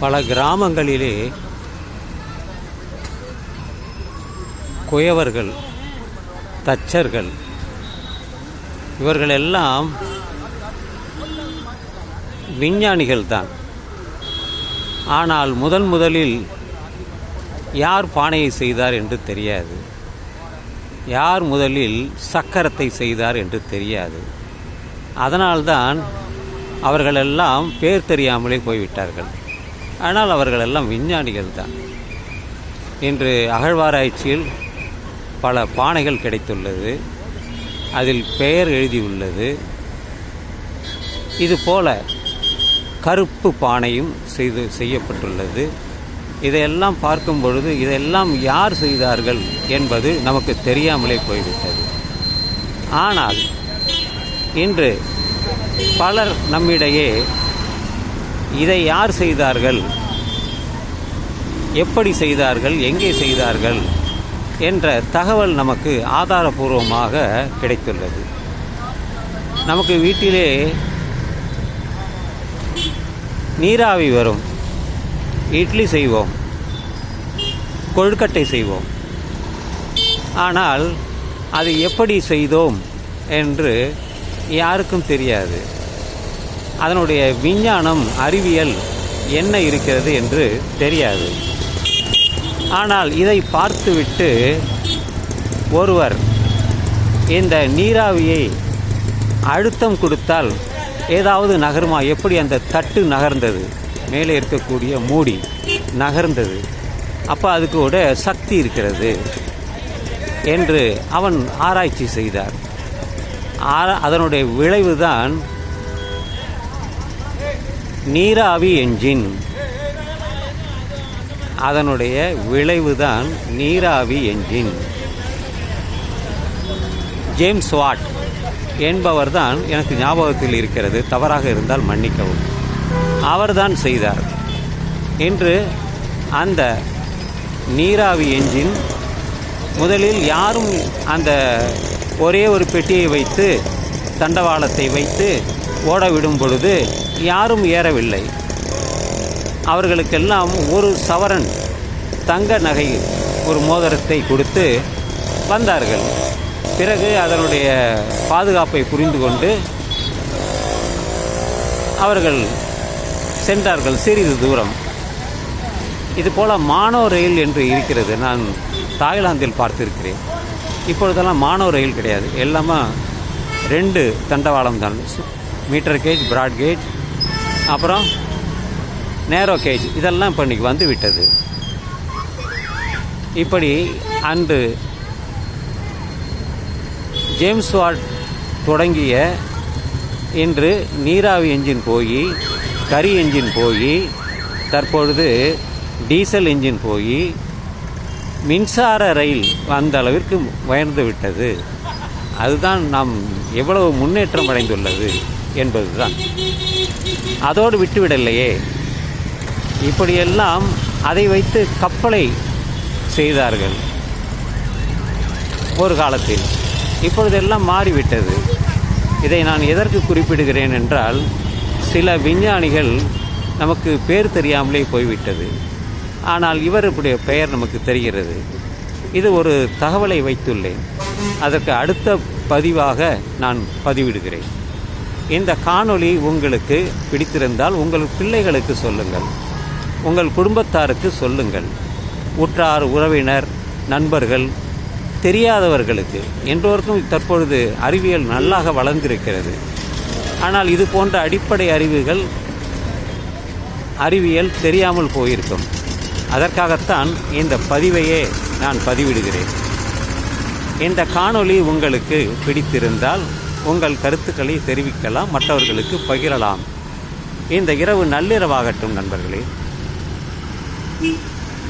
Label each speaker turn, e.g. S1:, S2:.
S1: பல கிராமங்களிலே குயவர்கள் தச்சர்கள் இவர்களெல்லாம் விஞ்ஞானிகள் தான் ஆனால் முதன் முதலில் யார் பானையை செய்தார் என்று தெரியாது. யார் முதலில் சக்கரத்தை செய்தார் என்று தெரியாது. அதனால்தான் அவர்களெல்லாம் பேர் தெரியாமலே போய்விட்டார்கள். ஆனால் அவர்கள் எல்லாம் விஞ்ஞானிகள் தான் இன்று அகழ்வாராய்ச்சியில் பல பானைகள் கிடைத்துள்ளது. அதில் பெயர் எழுதியுள்ளது. இதுபோல கருப்பு பானையும் செய்து செய்யப்பட்டுள்ளது. இதையெல்லாம் பார்க்கும் பொழுது இதெல்லாம் யார் செய்தார்கள் என்பது நமக்கு தெரியாமலே போய்விட்டது. ஆனால் இன்று பலர் நம்மிடையே இதை யார் செய்தார்கள்? எப்படி செய்தார்கள்? எங்கே செய்தார்கள்? என்ற தகவல் நமக்கு ஆதாரபூர்வமாக கிடைத்துள்ளது. நமக்கு வீட்டிலே நீராவி வரும். இட்லி செய்வோம். கொழுக்கட்டை செய்வோம். ஆனால் அது எப்படி செய்தோம் என்று யாருக்கும் தெரியாது. அதனுடைய விஞ்ஞானம் அறிவியல் என்ன இருக்கிறது என்று தெரியாது. ஆனால் இதை பார்த்துவிட்டு ஒருவர் இந்த நீராவியை அழுத்தம் கொடுத்தால் ஏதாவது நகருமா? எப்படி அந்த தட்டு நகர்ந்தது? மேலே இருக்கக்கூடிய மூடி நகர்ந்தது. அப்போ அதுக்கு ஒரு சக்தி இருக்கிறது என்று அவன் ஆராய்ச்சி செய்தார். அதனுடைய விளைவுதான் நீராவி என்ஜின். அதனுடைய விளைவுதான் நீராவி என்ஜின். ஜேம்ஸ் வாட் என்பவர்தான் எனக்கு ஞாபகத்தில் இருக்கிறது. தவறாக இருந்தால் மன்னிக்கவும். அவர்தான் செய்தார். இன்று அந்த நீராவி என்ஜின் முதலில் யாரும் அந்த ஒரே ஒரு பெட்டியை வைத்து தண்டவாளத்தை வைத்து ஓட விடும் பொழுது யாரும் ஏறவில்லை. அவர்களுக்கெல்லாம் ஒரு சவரன் தங்க நகை ஒரு மோதிரத்தை கொடுத்து வந்தார்கள். பிறகு அதனுடைய பாதுகாப்பை புரிந்து கொண்டு அவர்கள் சென்றார்கள் சிறிது தூரம். இது போல் மானோ ரயில் என்று இருக்கிறது. நான் தாய்லாந்தில் பார்த்திருக்கிறேன். இப்பொழுதெல்லாம் மானோ ரயில் கிடையாது. எல்லாமே ரெண்டு தண்டவாளம் தான் மீட்டர் கேஜ் ப்ராட் கேஜ். அப்புறம் நேரோ கேஜ். இதெல்லாம் இப்போ இன்னைக்கு வந்து விட்டது. இப்படி அன்று ஜேம்ஸ் வாட் தொடங்கிய இன்று நீராவி என்ஜின் போய் கரி என்ஜின் போய் தற்பொழுது டீசல் என்ஜின் போய் மின்சார ரயில் அந்த அளவிற்கு உயர்ந்து விட்டது. அதுதான் நாம் எவ்வளவு முன்னேற்றம் அடைந்துள்ளது. என்பதுதான். அதோடு விட்டுவிடலையே. இப்படியெல்லாம் அதை வைத்து கப்பலை செய்தார்கள். ஒரு காலத்தில். இப்பொழுதெல்லாம் மாறிவிட்டது. இதை நான் எதற்கு குறிப்பிடுகிறேன் என்றால் சில விஞ்ஞானிகள் நமக்கு பேர் தெரியாமலே போய்விட்டது. ஆனால் இவருடைய பெயர் நமக்கு தெரிகிறது. இது ஒரு தகவலை வைத்துள்ளேன். அதற்கு அடுத்த பதிவாக நான் பதிவிடுகிறேன். இந்த காணொளி உங்களுக்கு பிடித்திருந்தால் உங்கள் பிள்ளைகளுக்கு சொல்லுங்கள். உங்கள் குடும்பத்தாருக்கு சொல்லுங்கள். உற்றார் உறவினர் நண்பர்கள் தெரியாதவர்களுக்கு. எல்லோருக்கும் தற்பொழுது அறிவியல் நல்லாக வளர்ந்திருக்கிறது. ஆனால் இது போன்ற அடிப்படை அறிவுகள் அறிவியல் தெரியாமல் போயிருக்கும். அதற்காகத்தான் இந்த பதிவையே நான் பதிவிடுகிறேன். இந்த காணொளி உங்களுக்கு பிடித்திருந்தால் உங்கள் கருத்துக்களை தெரிவிக்கலாம் மற்றவர்களுக்கு பகிரலாம். இந்த இரவு நள்ளிரவாகட்டும் நண்பர்களே.